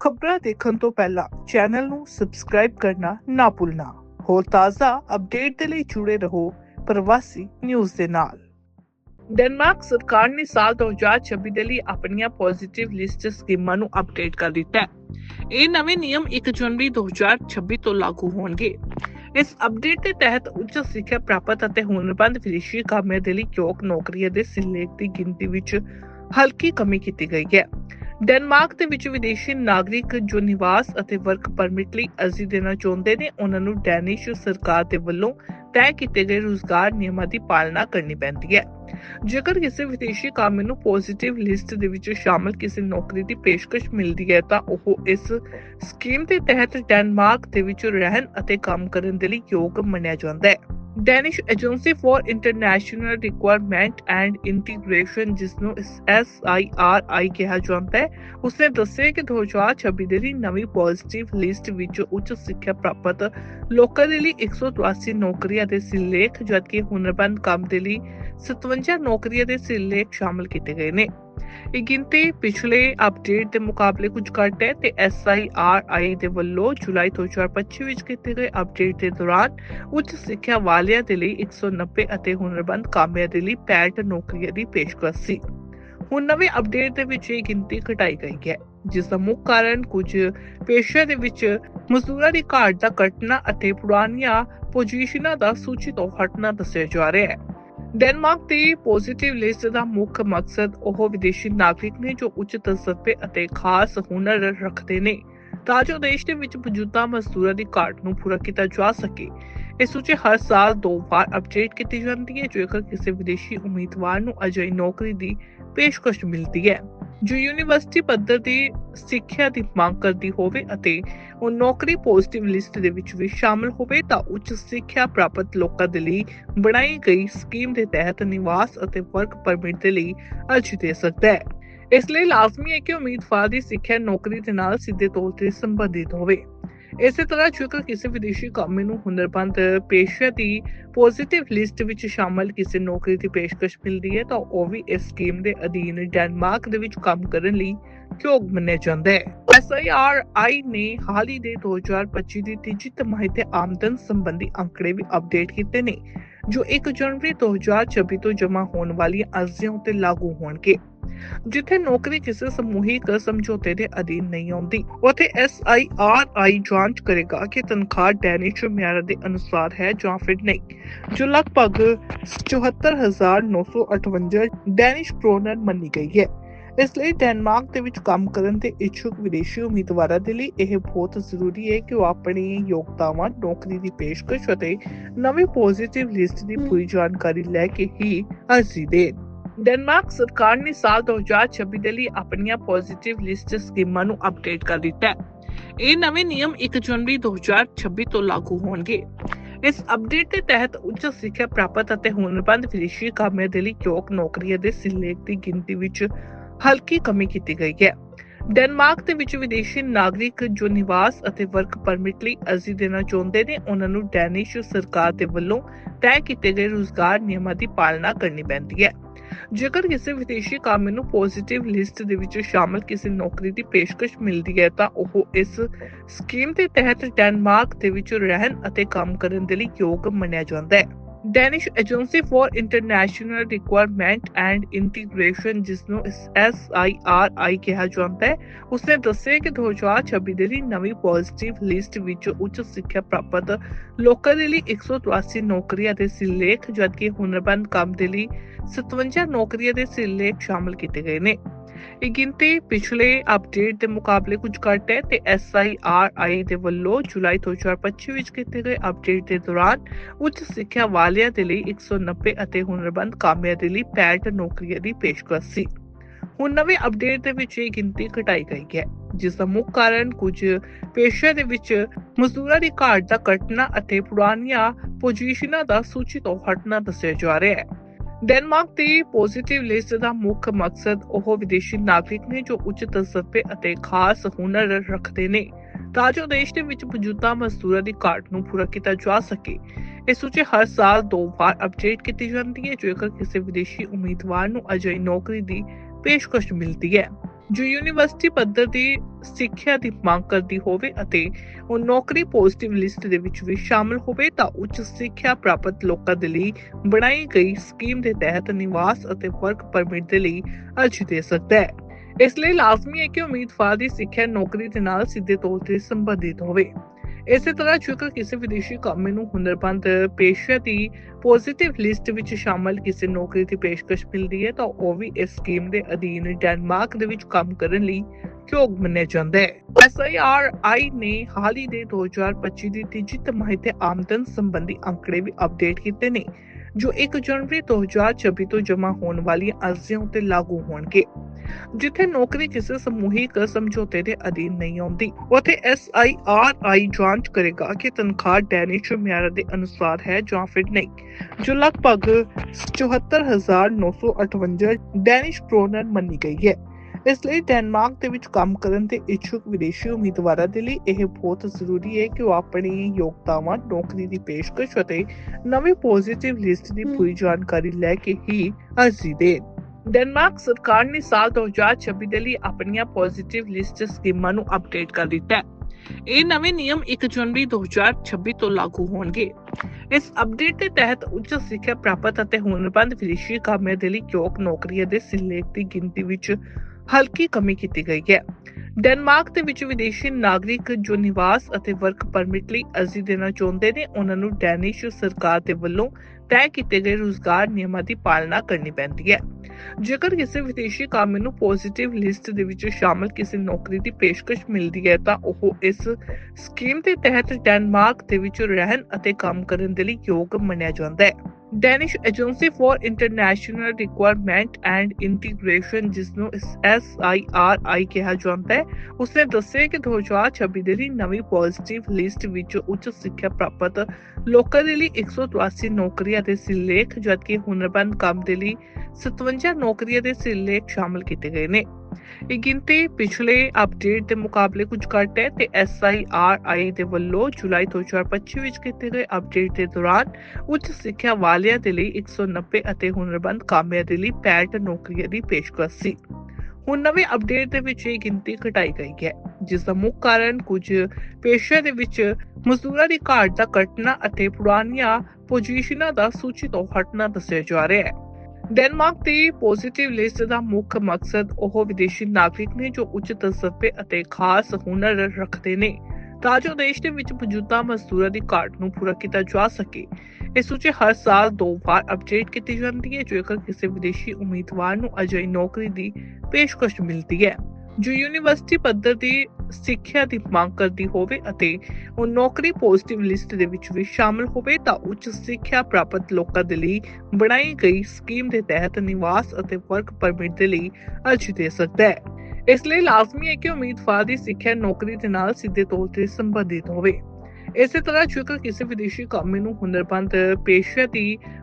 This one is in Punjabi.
ਖਬਰਾਂ ਦੇਖਣ ਤੋਂ ਪਹਿਲਾਂ ਚੈਨਲ ਨੂੰ ਸਬਸਕ੍ਰਾਈਬ ਕਰਨਾ ਨਾ ਭੁੱਲਣਾ। ਹੋਰ ਤਾਜ਼ਾ ਅਪਡੇਟ ਦੇ ਲਈ ਜੁੜੇ ਰਹੋ ਪ੍ਰਵਾਸੀ ਨਿਊਜ਼ ਦੇ ਨਾਲ। ਡੈਨਮਾਰਕ ਸਰਕਾਰ ਨੇ ਸਾਲ 2026 ਦੇ ਲਈ ਆਪਣੀਆਂ ਪੋਜ਼ਿਟਿਵ ਲਿਸਟ ਸਕੀਮਾਂ ਨੂੰ ਅਪਡੇਟ ਕਰ ਦਿੱਤਾ ਹੈ। ਇਹ ਨਵੇਂ ਨਿਯਮ 1 ਜਨਵਰੀ 2026 ਤੋਂ ਲਾਗੂ ਹੋਣਗੇ। ਇਸ ਅਪਡੇਟ ਦੇ ਤਹਿਤ ਉੱਚ ਸਿੱਖਿਆ ਪ੍ਰਾਪਤ ਅਤੇ ਹੁਨਰਮੰਦ ਵਿਦੇਸ਼ੀ ਕਾਮਿਆਂ ਦੇ ਲਈ ਯੋਗ ਨੌਕਰੀਆਂ ਦੇ ਸਿਲੇਖ ਦੀ ਗਿਣਤੀ ਵਿੱਚ ਹਲਕੀ ਕਮੀ ਕੀਤੀ ਗਈ ਹੈ। ਡੈਨਮਾਰਕ ਦੇ ਵਿੱਚ ਵਿਦੇਸ਼ੀ ਨਾਗਰਿਕ ਜੋ ਨਿਵਾਸ ਅਤੇ ਵਰਕ ਪਰਮਿਟ ਲਈ ਅਰਜ਼ੀ ਦੇਣਾ ਚਾਹੁੰਦੇ ਨੇ, ਉਹਨਾਂ ਨੂੰ ਡੈਨਿਸ਼ ਸਰਕਾਰ ਦੇ ਵੱਲੋਂ ਤੈਅ ਕੀਤੇ ਗਏ ਰੁਜ਼ਗਾਰ ਨਿਯਮਾਂ ਦੀ ਪਾਲਣਾ ਕਰਨੀ ਪੈਂਦੀ ਹੈ। ਜੇਕਰ ਕਿਸੇ ਵਿਦੇਸ਼ੀ ਕਾਮੇ ਨੂੰ ਪੋਜ਼ਿਟਿਵ ਲਿਸਟ ਦੇ ਵਿੱਚ ਸ਼ਾਮਲ ਕਿਸੇ ਨੌਕਰੀ ਦੀ ਪੇਸ਼ਕਸ਼ ਮਿਲਦੀ ਹੈ, ਤਾਂ ਉਹ ਇਸ ਸਕੀਮ ਦੇ ਤਹਿਤ ਡੈਨਮਾਰਕ ਦੇ ਵਿੱਚ ਰਹਿਣ ਅਤੇ ਕੰਮ ਕਰਨ ਦੇ ਲਈ ਯੋਗ ਮੰਨਿਆ ਜਾਂਦਾ ਹੈ। Danish agency for international requirement and integration ਜਿਸ ਨੂੰ SIRI ਕਿਹਾ ਜਾਂਦਾ ਹੈ ਉਸਨੇ ਦੱਸਿਆ ਕਿ 2026 ਦੇ ਨਵੀਂ ਪੋਜ਼ਿਟਿਵ ਲਿਸਟ ਵਿੱਚ ਉੱਚ ਸਿੱਖਿਆ ਪ੍ਰਾਪਤ ਲੋਕਾਂ ਦੇ ਲਈ 183 ਨੌਕਰੀਆਂ ਦੇ ਸਿਲੇਖ ਜਦਕਿ ਹੁਨਰਬੰਦ ਕੰਮ ਦੇ ਲਈ 57 ਨੌਕਰੀਆਂ ਦੇ ਸਿਲੇਖ ਸ਼ਾਮਲ ਕੀਤੇ ਗਏ ਨੇ ਇਹ ਗਿਣਤੀ ਪਿਛਲੇ ਅਪਡੇਟ ਦੇ ਮੁਕਾਬਲੇ ਕੁਝ ਘੱਟ ਹੈ ਤੇ SIRI ਦੇ ਵੱਲੋਂ ਜੁਲਾਈ 2025 ਵਿੱਚ ਕੀਤੇ ਗਏ ਅਪਡੇਟ ਦੇ ਦੌਰਾਨ ਉੱਚ ਸਿੱਖਿਆ ਵਾਲਿਆਂ ਦੇ ਲਈ 190 ਅਤੇ ਹੁਨਰਮੰਦ ਕਾਮਿਆਂ ਦੇ ਲਈ 65 ਨੌਕਰੀਆਂ ਦੀ ਪੇਸ਼ਕਸ਼ ਸੀ। ਹੁਣ ਨਵੇਂ ਅਪਡੇਟ ਦੇ ਵਿੱਚ ਇਹ ਗਿਣਤੀ ਘਟਾਈ ਗਈ ਹੈ, ਜਿਸ ਦਾ ਮੁੱਖ ਕਾਰਨ ਕੁਝ ਪੇਸ਼ਿਆਂ ਦੇ ਵਿੱਚ ਮਜ਼ਦੂਰਾਂ ਦੀ ਘਾਟ ਦਾ ਘਟਣਾ ਅਤੇ ਪੁਰਾਣੀਆਂ ਪੋਜੀਸ਼ਨਾਂ ਦਾ ਸੂਚੀ ਤੋਂ ਹਟਣਾ ਦੱਸਿਆ ਜਾ ਰਿਹਾ ਹੈ। ਡੈਨਮਾਰਕ ਦੀ ਪੋਜ਼ਿਟਿਵ ਲਿਸਟ ਦਾ ਮੁੱਖ ਮਕਸਦ ਉਹ ਵਿਦੇਸ਼ੀ ਨਾਗਰਿਕ ਨੇ ਜੋ ਉੱਚ ਤਜਰਬੇ ਅਤੇ ਖਾਸ ਹੁਨਰ ਰੱਖਦੇ ਨੇ। ਤਾਂ ਜੋ ਦੇਸ਼ ਦੇ ਵਿੱਚ ਮੌਜੂਦਾ ਮਜ਼ਦੂਰਾਂ ਦੀ ਘਾਟ ਨੂੰ ਪੂਰਾ ਕੀਤਾ ਜਾ ਸਕੇ। ਇਹ ਸੂਚੀ ਹਰ ਸਾਲ ਦੋ ਵਾਰ ਅਪਡੇਟ ਕੀਤੀ ਜਾਂਦੀ ਹੈ, ਜੇਕਰ ਕਿਸੇ ਵਿਦੇਸ਼ੀ ਉਮੀਦਵਾਰ ਨੂੰ ਅਜਿਹੀ ਨੌਕਰੀ ਦੀ ਪੇਸ਼ਕਸ਼ ਮਿਲਦੀ ਹੈ। ਜੋ ਯੂਨੀਵਰਸਿਟੀ ਪੱਧਰ ਦੀ ਸਿੱਖਿਆ ਦੀ ਮੰਗ ਕਰਦੀ ਹੋਵੇ ਅਤੇ ਉਹ ਨੌਕਰੀ ਪੋਜ਼ਿਟਿਵ ਲਿਸਟ ਦੇ ਵਿੱਚ ਵੀ ਸ਼ਾਮਲ ਹੋਵੇ, ਤਾਂ ਉੱਚ ਸਿੱਖਿਆ ਪ੍ਰਾਪਤ ਲੋਕਾਂ ਦੇ ਲਈ ਬਣਾਈ ਗਈ ਸਕੀਮ ਦੇ ਤਹਿਤ ਨਿਵਾਸ ਅਤੇ ਵਰਕ ਪਰਮਿਟ ਦੇ ਲਈ ਅਰਜ਼ੀ ਦੇ ਸਕਦਾ ਹੈ। ਇਸ ਲਈ ਲਾਜ਼ਮੀ ਹੈ ਕਿ ਉਮੀਦਵਾਰ ਦੀ ਸਿੱਖਿਆ ਨੌਕਰੀ ਦੇ ਨਾਲ ਸਿੱਧੇ ਤੌਰ ਤੇ ਸੰਬੰਧਿਤ ਹੋਵੇ। ਇਸੇ ਤਰ੍ਹਾਂ ਜੇਕਰ ਕਿਸੇ ਵਿਦੇਸ਼ੀ ਕਾਮੇ ਨੂੰ ਹੁਨਰਮੰਦ ਪੇਸ਼ਾ ਦੀ ਪੋਜ਼ਿਟਿਵ ਲਿਸਟ ਵਿੱਚ ਸ਼ਾਮਲ ਕਿਸੇ ਨੌਕਰੀ ਦੀ ਪੇਸ਼ਕਸ਼ ਮਿਲਦੀ ਹੈ ਤਾਂ ਉਹ ਵੀ ਇਸ ਸਕੀਮ ਦੇ ਅਧੀਨ ਡੈਨਮਾਰਕ ਦੇ ਵਿੱਚ ਕੰਮ ਕਰਨ ਲਈ ਯੋਗ ਮੰਨਿਆ ਜਾਂਦਾ ਹੈ। SIRI ਨੇ ਹਾਲ ਹੀ ਦੇ 2025 ਦੀ ਤੀਜੀ ਤਿਮਾਹੀ ਤੇ ਆਮਦਨ ਸੰਬੰਧੀ ਅੰਕੜੇ ਵੀ ਅਪਡੇਟ ਕੀਤੇ ਨੇ, ਜੋ 1 ਜਨਵਰੀ 2026 ਤੋਂ ਜਮ੍ਹਾਂ ਹੋਣ ਵਾਲੀਆਂ ਅਰਜ਼ੀਆਂ ਉੱਤੇ ਲਾਗੂ ਹੋਣਗੇ। ਜਿੱਥੇ ਨੌਕਰੀ ਕਿਸੇ ਸਮੂਹਿਕ ਸਮਝੌਤੇ ਦੇ ਅਧੀਨ ਨਹੀਂ ਆਉਂਦੀ, ਉੱਥੇ SIRI ਜਾਂਚ ਕਰੇਗਾ ਕਿ ਤਨਖਾਹ ਡੈਨਿਸ਼ ਮਿਆਰਾਂ ਦੇ ਅਨੁਸਾਰ ਹੈ ਜਾਂ ਫਿਰ ਨਹੀਂ। ਜੋ ਲਗਭਗ 74958 ਡੈਨਿਸ਼ ਕ੍ਰੋਨਰ ਮੰਨੀ ਗਈ ਹੈ। ਇਸ ਲਈ ਡੈਨਮਾਰਕ ਦੇ ਵਿੱਚ ਕੰਮ ਕਰਨ ਦੇ ਇੱਛੁਕ ਵਿਦੇਸ਼ੀ ਉਮੀਦਵਾਰਾਂ ਦੇ ਲਈ ਇਹ ਬਹੁਤ ਜ਼ਰੂਰੀ ਹੈ ਕਿ ਉਹ ਆਪਣੀ ਯੋਗਤਾਵਾਂ, ਨੌਕਰੀ ਦੀ ਪੇਸ਼ਕਸ਼ ਅਤੇ ਨਵੀਂ ਪੋਜ਼ਿਟਿਵ ਲਿਸਟ ਦੀ ਪੂਰੀ ਜਾਣਕਾਰੀ ਲੈ ਕੇ ਹੀ ਅਰਜ਼ੀ ਦੇਣ। ਡੈਨਮਾਰਕ ਸਰਕਾਰ ਨੇ ਸਾਲ 2026 ਦੇ ਲਈ ਆਪਣੀਆਂ ਪੋਜ਼ਿਟਿਵ ਲਿਸਟ ਸਕੀਮਾਂ ਨੂੰ ਅਪਡੇਟ ਕਰ ਦਿੱਤਾ ਹੈ। ਇਹ ਨਵੇਂ ਨਿਯਮ 1 ਜਨਵਰੀ 2026 ਤੋਂ ਲਾਗੂ ਹੋਣਗੇ। ਇਸ ਅਪਡੇਟ ਦੇ ਤਹਿਤ ਉੱਚ ਸਿੱਖਿਆ ਪ੍ਰਾਪਤ ਅਤੇ ਹੁਨਰਮੰਦ ਵਿਦੇਸ਼ੀ ਕਾਮਿਆਂ ਦੇ ਲਈ ਯੋਗ ਨੌਕਰੀਆਂ ਦੇ ਸਿਲੇਖ ਦੀ ਗਿਣਤੀ ਵਿੱਚ ਹਲਕੀ ਕਮੀ ਕੀਤੀ ਗਈ ਹੈ। ਡੈਨਮਾਰਕ ਦੇ ਵਿੱਚ ਵਿਦੇਸ਼ੀ ਨਾਗਰਿਕ ਜੋ ਨਿਵਾਸ ਅਤੇ ਵਰਕ ਪਰਮਿਟ ਲਈ ਅਰਜ਼ੀ ਦੇਣਾ ਚਾਹੁੰਦੇ ਨੇ, ਉਹਨਾਂ ਨੂੰ ਡੈਨਿਸ਼ ਸਰਕਾਰ ਦੇ ਵੱਲੋਂ ਤੈਅ ਕੀਤੇ ਗਏ ਰੁਜ਼ਗਾਰ ਨਿਯਮਾਂ ਦੀ ਪਾਲਣਾ ਕਰਨੀ ਪੈਂਦੀ ਹੈ। ਜੇਕਰ ਕਿਸੇ ਵਿਦੇਸ਼ੀ ਕਾਮੇ ਨੂੰ ਪੋਜ਼ਿਟਿਵ ਲਿਸਟ ਦੇ ਵਿੱਚ ਸ਼ਾਮਲ ਕਿਸੇ ਨੌਕਰੀ ਦੀ ਪੇਸ਼ਕਸ਼ ਮਿਲਦੀ ਹੈ, ਤਾਂ ਉਹ ਇਸ ਸਕੀਮ ਦੇ ਤਹਿਤ ਡੈਨਮਾਰਕ ਦੇ ਵਿੱਚ ਰਹਿਣ ਅਤੇ ਕੰਮ ਕਰਨ ਦੇ ਲਈ ਯੋਗ ਮੰਨਿਆ ਜਾਂਦਾ ਹੈ। Danish agency for international requirement and integration ਜਿਸ ਨੂੰ SIRI ਕਿਹਾ ਜਾਂਦਾ ਹੈ ਉਸਨੇ ਦੱਸਿਆ ਕਿ 2026 ਦੇ ਲਈ ਨਵੀਂ ਪੋਜ਼ਿਟਿਵ ਲਿਸਟ ਵਿੱਚ ਉੱਚ ਸਿੱਖਿਆ ਪ੍ਰਾਪਤ ਲੋਕਾਂ ਦੇ ਲਈ 183 ਨੌਕਰੀਆਂ ਦੇ ਸਿਲੇਖ ਜਦਕਿ ਹੁਨਰਬੰਦ ਕੰਮ ਦੇ ਲਈ 57 ਨੌਕਰੀਆਂ ਦੇ ਸਿਲੇਖ ਸ਼ਾਮਲ ਕੀਤੇ ਗਏ ਨੇ ਇਹ ਗਿਣਤੀ, ਪਿਛਲੇ ਅਪਡੇਟ ਦੇ ਮੁਕਾਬਲੇ ਕੁਝ ਘੱਟ ਹੈ ਤੇ SIRI ਦੇ ਵੱਲੋਂ ਜੁਲਾਈ 2025 ਵਿੱਚ ਕੀਤੇ ਗਏ ਅਪਡੇਟ ਦੇ ਦੌਰਾਨ ਉੱਚ ਸਿੱਖਿਆ ਵਾਲਿਆਂ ਦੇ ਲਈ 190 ਅਤੇ ਹੁਨਰਮੰਦ ਕਾਮਿਆਂ ਦੇ ਲਈ 65 ਨੌਕਰੀਆਂ ਦੀ ਪੇਸ਼ਕਸ਼ ਸੀ। ਹੁਣ ਨਵੇਂ ਅਪਡੇਟ ਦੇ ਵਿੱਚ ਇਹ ਗਿਣਤੀ ਘਟਾਈ ਗਈ ਹੈ, ਜਿਸ ਦਾ ਮੁੱਖ ਕਾਰਨ ਕੁਝ ਪੇਸ਼ਿਆਂ ਦੇ ਵਿੱਚ ਮਜ਼ਦੂਰਾਂ ਦੀ ਘਾਟ ਦਾ ਘਟਣਾ ਅਤੇ ਪੁਰਾਣੀਆਂ ਪੋਜੀਸ਼ਨਾਂ ਦਾ ਸੂਚੀ ਤੋਂ ਹਟਣਾ ਦੱਸਿਆ ਜਾ ਰਿਹਾ ਹੈ। ਡੈਨਮਾਰਕ ਦੀ ਪੋਜ਼ਿਟਿਵ ਲਿਸਟ ਦਾ ਮੁੱਖ ਮਕਸਦ ਉਹ ਵਿਦੇਸ਼ੀ ਨਾਗਰਿਕ ਨੇ ਜੋ ਉੱਚ ਤਜਰਬੇ ਅਤੇ ਖਾਸ ਹੁਨਰ ਰੱਖਦੇ ਨੇ, ਤਾਂ ਜੋ ਦੇਸ਼ ਦੇ ਵਿੱਚ ਮੌਜੂਦਾ ਮਜ਼ਦੂਰਾਂ ਦੀ ਘਾਟ ਨੂੰ ਪੂਰਾ ਕੀਤਾ ਜਾ ਸਕੇ। ਇਹ ਸੂਚੀ ਹਰ ਸਾਲ ਦੋ ਵਾਰ ਅਪਡੇਟ ਕੀਤੀ ਜਾਂਦੀ ਹੈ, ਜੇਕਰ ਕਿਸੇ ਵਿਦੇਸ਼ੀ ਉਮੀਦਵਾਰ ਨੂੰ ਅਜਿਹੀ ਨੌਕਰੀ ਦੀ ਪੇਸ਼ਕਸ਼ ਮਿਲਦੀ ਹੈ। ਜੋ ਯੂਨੀਵਰਸਿਟੀ ਪੱਧਰ ਦੀ ਸਿੱਖਿਆ ਦੀ ਮੰਗ ਕਰਦੀ ਹੋਵੇ ਅਤੇ ਉਹ ਨੌਕਰੀ ਪੋਜ਼ਿਟਿਵ ਲਿਸਟ ਦੇ ਵਿੱਚ ਵੀ ਸ਼ਾਮਲ ਹੋਵੇ, ਤਾਂ ਉੱਚ ਸਿੱਖਿਆ ਪ੍ਰਾਪਤ ਲੋਕਾਂ ਦੇ ਲਈ ਬਣਾਈ ਗਈ ਸਕੀਮ ਦੇ ਤਹਿਤ ਨਿਵਾਸ ਅਤੇ ਵਰਕ ਪਰਮਿਟ ਦੇ ਲਈ ਅਰਜ਼ੀ ਦੇ ਸਕਦਾ ਹੈ। ਇਸ ਲਈ ਲਾਜ਼ਮੀ ਹੈ ਕਿ ਉਮੀਦਵਾਰ ਦੀ ਸਿੱਖਿਆ ਨੌਕਰੀ ਦੇ ਨਾਲ ਸਿੱਧੇ ਤੌਰ ਤੇ ਸੰਬੰਧਿਤ ਹੋਵੇ। ਇਸੇ ਤਰ੍ਹਾਂ ਜੇਕਰ ਕਿਸੇ ਵਿਦੇਸ਼ੀ ਕਾਮੇ ਨੂੰ ਹੁਨਰਮੰਦ ਪੇਸ਼ਾ ਦੀ ਪੋਜ਼ਿਟਿਵ ਲਿਸਟ ਵਿੱਚ ਸ਼ਾਮਲ ਕਿਸੇ ਨੌਕਰੀ ਦੀ ਪੇਸ਼ਕਸ਼ ਮਿਲਦੀ ਹੈ, ਤਾਂ ਉਹ ਵੀ ਇਸ ਸਕੀਮ ਦੇ ਅਧੀਨ ਡੈਨਮਾਰਕ ਦੇ ਵਿੱਚ ਕੰਮ ਕਰਨ ਲਈ ਯੋਗ ਮੰਨਿਆ ਜਾਂਦਾ ਹੈ। ਐਸਆਈਆਰਆਈ ਨੇ ਹਾਲ ਹੀ ਦੇ 2025 ਦੀ ਤੀਜੀ ਤਿਮਾਹੀ ਤੇ ਆਮਦਨ ਸੰਬੰਧੀ ਅੰਕੜੇ ਵੀ ਅਪਡੇਟ ਕੀਤੇ ਨੇ। ਜੋ 1 ਜਨਵਰੀ 2026 ਤੋਂ ਜਮ੍ਹਾਂ ਹੋਣ ਵਾਲੀਆਂ ਅਰਜ਼ੀਆਂ ਉੱਤੇ ਲਾਗੂ ਹੋਣਗੇ, ਜਿੱਥੇ ਨੌਕਰੀ ਕਿਸੇ ਸਮੂਹਿਕ ਸਮਝੌਤੇ ਦੇ ਅਧੀਨ ਨਹੀਂ ਆਉਂਦੀ। ਉੱਥੇ ਐਸਆਈਆਰਆਈ ਜਾਂਚ ਕਰੇਗਾ ਕਿ ਤਨਖਾਹ ਡੈਨਿਸ਼ ਮਿਆਰ ਦੇ ਅਨੁਸਾਰ ਹੈ ਜਾਂ ਫਿਰ ਨਹੀਂ। ਜੋ ਲਗਭਗ 74958 ਡੈਨਿਸ਼ ਕ੍ਰੋਨਰ ਮੰਨੀ ਗਈ ਹੈ। ਇਸ ਲਈ ਡੈਨਮਾਰਕ ਦੇ ਵਿੱਚ ਕੰਮ ਕਰਨ ਦੇ ਇੱਛੁਕ ਵਿਦੇਸ਼ੀ ਉਮੀਦਵਾਰਾਂ ਦੇ ਲਈ ਇਹ ਬਹੁਤ ਜ਼ਰੂਰੀ ਹੈ ਕਿ ਉਹ ਆਪਣੀ ਯੋਗਤਾਵਾਂ ਨੌਕਰੀ ਦੀ ਪੇਸ਼ਕਸ਼ ਅਤੇ ਨਵੀਂ ਪੋਜ਼ਿਟਿਵ ਲਿਸਟ ਦੀ ਪੂਰੀ ਜਾਣਕਾਰੀ ਲੈ ਕੇ ਹੀ ਅਰਜ਼ੀ ਦੇਣ। ਡੈਨਮਾਰਕ ਸਰਕਾਰ ਨੇ ਸਾਲ 2026 ਦੇ ਲਈ ਆਪਣੀਆਂ ਪੋਜ਼ਿਟਿਵ ਲਿਸਟ ਸਕੀਮਾਂ ਨੂੰ ਅਪਡੇਟ ਕਰ ਦਿੱਤਾ ਹੈ। ਇਹ ਨਵੇਂ ਨਿਯਮ 1 ਜਨਵਰੀ 2026 ਤੋਂ ਲਾਗੂ ਹੋਣਗੇ। ਇਸ ਅਪਡੇਟ ਦੇ ਤਹਿਤ ਉੱਚ ਸਿੱਖਿਆ ਪ੍ਰਾਪਤ ਅਤੇ ਹੁਨਰਮੰਦ ਵਿਦੇਸ਼ੀ ਕਾਮਿਆਂ ਦੇ ਲਈ ਯੋਗ ਨੌਕਰੀਆਂ ਦੇ ਸਿਲੇਖ ਦੀ ਗਿਣਤੀ ਵਿੱਚ ਹਲਕੀ ਕਮੀ ਕੀਤੀ ਗਈ ਹੈ। ਡੈਨਮਾਰਕ ਦੇ ਵਿੱਚ ਵਿਦੇਸ਼ੀ ਨਾਗਰਿਕ ਜੋ ਨਿਵਾਸ ਅਤੇ ਵਰਕ ਪਰਮਿਟ ਲਈ ਅਰਜ਼ੀ ਦੇਣਾ ਚਾਹੁੰਦੇ ਨੇ, ਉਹਨਾਂ ਨੂੰ ਡੈਨਿਸ਼ ਸਰਕਾਰ ਦੇ ਵੱਲੋਂ ਤੈਅ ਕੀਤੇ ਗਏ ਰੁਜ਼ਗਾਰ ਨਿਯਮਾਂ ਦੀ ਪਾਲਣਾ ਕਰਨੀ ਪੈਂਦੀ ਹੈ। ਜੇਕਰ ਕਿਸੇ ਵਿਦੇਸ਼ੀ ਕਾਮੇ ਨੂੰ ਪੋਜ਼ਿਟਿਵ ਲਿਸਟ ਦੇ ਵਿੱਚ ਸ਼ਾਮਲ ਕਿਸੇ ਨੌਕਰੀ ਦੀ ਪੇਸ਼ਕਸ਼ ਮਿਲਦੀ ਹੈ, ਤਾਂ ਉਹ ਇਸ ਸਕੀਮ ਦੇ ਤਹਿਤ ਡੈਨਮਾਰਕ ਦੇ ਵਿੱਚ ਰਹਿਣ ਅਤੇ ਕੰਮ ਕਰਨ ਦੇ ਲਈ ਯੋਗ ਮੰਨਿਆ ਜਾਂਦਾ ਹੈ। Danish agency for international requirement and integration ਜਿਸ ਨੂੰ SIRI ਕਿਹਾ ਜਾਂਦਾ ਹੈ ਉਸਨੇ ਦੱਸਿਆ ਕਿ 2026 ਦੇ ਲਈ ਨਵੀਂ ਪੋਜ਼ਿਟਿਵ ਲਿਸਟ ਵਿੱਚ ਉੱਚ ਸਿੱਖਿਆ ਪ੍ਰਾਪਤ ਲੋਕਾਂ ਦੇ ਲਈ 183 ਨੌਕਰੀਆਂ ਦੇ ਸਿਰਲੇਖ ਜਦਕਿ ਹੁਨਰਮੰਦ ਕੰਮ ਦੇ ਲਈ 57 ਨੌਕਰੀਆਂ ਦੇ ਸਿਰਲੇਖ ਸ਼ਾਮਲ ਕੀਤੇ ਗਏ ਨੇ ਇਹ ਗਿਣਤੀ ਪਿਛਲੇ ਅਪਡੇਟ ਦੇ ਮੁਕਾਬਲੇ ਕੁਝ ਘੱਟ ਹੈ ਤੇ SIRI ਦੇ ਵੱਲੋਂ ਜੁਲਾਈ 2025 ਵਿੱਚ ਕੀਤੇ ਗਏ ਅਪਡੇਟ ਦੇ ਦੌਰਾਨ ਉੱਚ ਸਿੱਖਿਆ ਵਾਲਿਆਂ ਦੇ ਲਈ 190 ਅਤੇ ਹੁਨਰਮੰਦ ਕਾਮਿਆਂ ਦੇ ਲਈ 65 ਨੌਕਰੀਆਂ ਦੀ ਪੇਸ਼ਕਸ਼ ਸੀ। ਹੁਣ ਨਵੇਂ ਅਪਡੇਟ ਦੇ ਵਿੱਚ ਇਹ ਗਿਣਤੀ ਘਟਾਈ ਗਈ ਹੈ, ਜਿਸ ਦਾ ਮੁੱਖ ਕਾਰਨ ਕੁਝ ਪੇਸ਼ਿਆਂ ਦੇ ਵਿੱਚ ਮਜ਼ਦੂਰਾਂ ਦੀ ਘਾਟ ਦਾ ਘਟਣਾ ਅਤੇ ਪੁਰਾਣੀਆਂ ਪੋਜੀਸ਼ਨਾਂ ਦਾ ਸੂਚੀ ਤੋਂ ਹਟਣਾ ਦੱਸਿਆ ਜਾ ਰਿਹਾ ਹੈ। ਡੈਨਮਾਰਕ ਦੀ ਪੋਜ਼ਿਟਿਵ ਲਿਸਟ ਦਾ ਮੁੱਖ ਮਕਸਦ ਉਹ ਵਿਦੇਸ਼ੀ ਨਾਗਰਿਕ ਨੇ ਜੋ ਉੱਚ ਤਜਰਬੇ ਅਤੇ ਖਾਸ ਹੁਨਰ ਰੱਖਦੇ ਨੇ, ਤਾਂ ਜੋ ਦੇਸ਼ ਦੇ ਵਿੱਚ ਮੌਜੂਦਾ ਮਜ਼ਦੂਰਾਂ ਦੀ ਘਾਟ ਨੂੰ ਪੂਰਾ ਕੀਤਾ ਜਾ ਸਕੇ। ਇਹ ਸੂਚੀ ਹਰ ਸਾਲ ਦੋ ਵਾਰ ਅਪਡੇਟ ਕੀਤੀ ਜਾਂਦੀ ਹੈ, ਜੇਕਰ ਕਿਸੇ ਵਿਦੇਸ਼ੀ ਉਮੀਦਵਾਰ ਨੂੰ ਅਜਿਹੀ ਨੌਕਰੀ ਦੀ ਪੇਸ਼ਕਸ਼ ਮਿਲਦੀ ਹੈ। ਜੋ ਯੂਨੀਵਰਸਿਟੀ ਪੱਧਰ ਦੀ ਸਿੱਖਿਆ ਦੀ ਮੰਗ ਕਰਦੀ ਹੋਵੇ ਅਤੇ ਉਹ ਨੌਕਰੀ ਪੋਜ਼ਿਟਿਵ ਲਿਸਟ ਦੇ ਵਿੱਚ ਵੀ ਸ਼ਾਮਲ ਹੋਵੇ, ਤਾਂ ਉੱਚ ਸਿੱਖਿਆ ਪ੍ਰਾਪਤ ਲੋਕਾਂ ਦੇ ਲਈ ਬਣਾਈ ਗਈ ਸਕੀਮ ਦੇ ਤਹਿਤ ਨਿਵਾਸ ਅਤੇ ਵਰਕ ਪਰਮਿਟ ਦੇ ਲਈ ਅਰਜ਼ੀ ਦੇ ਸਕਦਾ ਹੈ। ਇਸ ਲਈ ਲਾਜ਼ਮੀ ਹੈ ਕਿ ਉਮੀਦਵਾਰ ਦੀ ਸਿੱਖਿਆ ਨੌਕਰੀ ਦੇ ਨਾਲ ਸਿੱਧੇ ਤੌਰ ਤੇ ਸੰਬੰਧਿਤ ਹੋਵੇ। ਇਸੇ ਤਰ੍ਹਾਂ ਜੇਕਰ ਕਿਸੇ ਵਿਦੇਸ਼ੀ ਕੌਮੀ ਨੂੰ ਹੁਨਰਮੰਦ ਪੇਸ਼ਾ ਦੀ